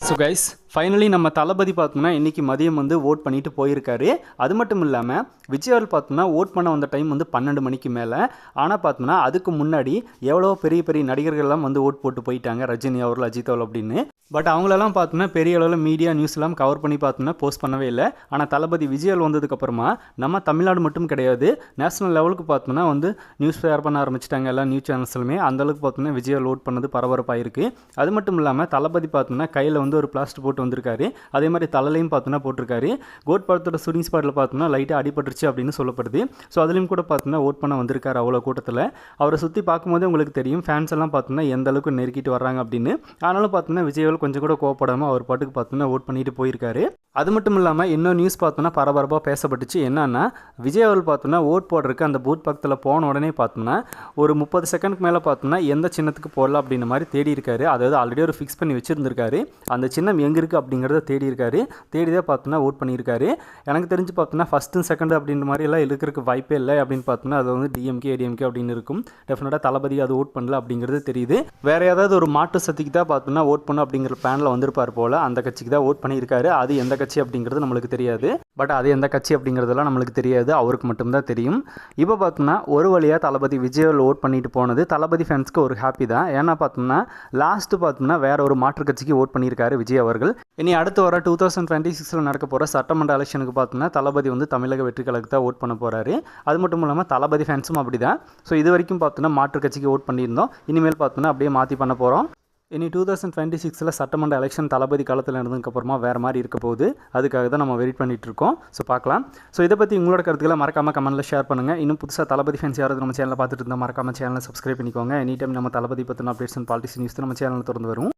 So guys finally நம்ம தளபதி பார்த்தோம்னா இன்றைக்கி மதியம் வந்து ஓட் பண்ணிட்டு போயிருக்காரு. அது மட்டும் இல்லாமல் விஜயாவில் பார்த்தோம்னா ஓட் பண்ண வந்த டைம் வந்து பன்னெண்டு மணிக்கு மேலே. ஆனால் பார்த்தோம்னா அதுக்கு முன்னாடி எவ்வளோ பெரிய பெரிய நடிகர்கள்லாம் வந்து ஓட் போட்டு போயிட்டாங்க. ரஜினி அவர்கள் அஜித் அவர்கள் அப்படின்னு. பட் அவங்களெல்லாம் பார்த்தோம்னா பெரிய அளவில் மீடியா நியூஸ்லாம் கவர் பண்ணி பார்த்தோம்னா போஸ்ட் பண்ணவே இல்லை. ஆனால் தளபதி விஜயல் வந்ததுக்கப்புறமா நம்ம தமிழ்நாடு மட்டும் கிடையாது. நேஷனல் லெவலுக்கு பார்த்தோம்னா வந்து நியூஸ் ஷேர் பண்ண ஆரம்பிச்சிட்டாங்க எல்லா நியூஸ் சேனல்ஸ்லுமே அந்தளவுக்கு பார்த்தோம்னா விஜயல் ஓட் பண்ணது பரபரப்பாக இருக்குது அது மட்டும் இல்லாமல் தளபதி பார்த்தோம்னா கையில் வந்து ஒரு பிளாஸ்டிக் போட்டு வந்திருக்காரு. அதே மாதிரி தலையிலையும் பார்த்தோன்னா போட்டிருக்காரு. கோட் படத்தோட ஷூட்டிங் ஸ்பாட்டில் பார்த்தோம்னா லைட்டாக அடிபட்டுருச்சு அப்படின்னு சொல்லப்படுது. ஸோ அதுலேயும் கூட பார்த்தோன்னா ஓட் பண்ண வந்திருக்காரு அவ்வளோ கூட்டத்தில். அவரை சுற்றி பார்க்கும்போது உங்களுக்கு தெரியும் ஃபேன்ஸ் எல்லாம் பார்த்தோம்னா எந்த அளவுக்கு நெருக்கிட்டு வர்றாங்க அப்படின்னு. ஆனாலும் பார்த்தோன்னா விஜயவல் கொஞ்சம் கூட கோவப்படாமல் அவர் பாட்டுக்கு பார்த்தோன்னா ஓட் பண்ணிட்டு போயிருக்காரு. அது மட்டும் இல்லாமல் இன்னொரு நியூஸ் பார்த்தோன்னா பரபரப்பாக பேசப்பட்டுச்சு. என்னன்னா விஜய் அவர்கள் பார்த்தோன்னா ஓட் போடுறதுக்கு அந்த பூத் பக்கத்தில் போன உடனே பார்த்தோம்னா ஒரு முப்பது செகண்டுக்கு மேலே பார்த்தோம்னா எந்த சின்னத்துக்கு போடலாம் அப்படின்ற மாதிரி தேடி இருக்காரு அதாவது ஆல்ரெடி ஒரு ஃபிக்ஸ் பண்ணி வச்சுருந்துருக்காரு. அந்த சின்னம் எங்கே இருக்குது அப்படிங்கிறத தேடி இருக்காரு. தேடி தான் பார்த்தோம்னா ஓட் பண்ணியிருக்காரு. எனக்கு தெரிஞ்சு பார்த்தோன்னா ஃபஸ்ட்டு செகண்ட் அப்படின்ற மாதிரி எல்லாம் இருக்கிறதுக்கு வாய்ப்பே இல்லை அப்படின்னு பார்த்தோம்னா அது வந்து டிஎம்கே ஏடிஎம்கே அப்படின்னு இருக்கும். டெஃபினட்டாக தளபதி அது ஓட் பண்ணல அப்படிங்கிறது தெரியுது. வேற ஏதாவது ஒரு மாற்று சக்திக்கு தான் பார்த்தோம்னா ஓட் பண்ணும் அப்படிங்கிற பிளானில் வந்திருப்பார் போல் அந்த கட்சிக்கு தான் ஓட் பண்ணியிருக்காரு. அது எந்த கட்சி அப்படிங்கிறது நம்மளுக்கு தெரியாது. பட் அது எந்த கட்சி அப்படிங்கிறதெல்லாம் நம்மளுக்கு தெரியாது. அவருக்கு மட்டும்தான் தெரியும். இப்போ பார்த்தோம்னா ஒரு வழியாக தளபதி விஜயில் ஓட் பண்ணிட்டு போனது தளபதி ஃபேன்ஸ்க்கு ஒரு ஹாப்பி தான். ஏன்னா பார்த்தோம்னா லாஸ்ட்டு பார்த்தோம்னா வேற ஒரு மாற்று கட்சிக்கு ஓட் பண்ணியிருக்காரு விஜய் அவர்கள். இனி அடுத்து வர டூ தௌசண்ட் டுவெண்ட்டி சிக்ஸில் நடக்க போகிற சட்டமன்ற எலெக்ஷனுக்கு பார்த்தோம்னா தளபதி வந்து தமிழக வெற்றி கழகத்தை தான் ஓட் பண்ண போகிறாரு அது மட்டும் இல்லாமல் தளபதி ஃபேன்ஸும் அப்படி தான் ஸோ இது வரைக்கும் பார்த்தோன்னா மாற்று கட்சிக்கு ஓட் பண்ணியிருந்தோம். இனிமேல் பார்த்தோன்னா அப்படியே மாற்றி பண்ண போகிறோம் இனி டூ தௌசண்ட் டுவெண்ட்டி சிக்ஸில் சட்டமன்ற எலெக்ஷன் தளபதி காலத்தில் இருந்ததுக்கப்புறமா வேறு மாதிரி இருக்க போகுது. அதுக்காக தான் நம்ம வெயிட் பண்ணிட்டு இருக்கோம். ஸோ பார்க்கலாம். ஸோ இதை பற்றி உங்களோட கருத்துக்களை மறக்காமல் கமெண்ட்டில் ஷேர் பண்ணுங்கள் இன்னும் புதுசாக தளபதி ஃபேன்ஸ் யாராவது நம்ம சேனலில் பார்த்துட்டு இருந்தால் மறக்காமல் சேனலை சப்ஸ்கிரைப் பண்ணிக்கோங்க. எனி டைம் நம்ம தளபதி பற்றின அப்டேட்ஸ் அண்ட் பாலிட்டிக்ஸ் நியூஸ் நம்ம சேனலில் திறந்து வரும்.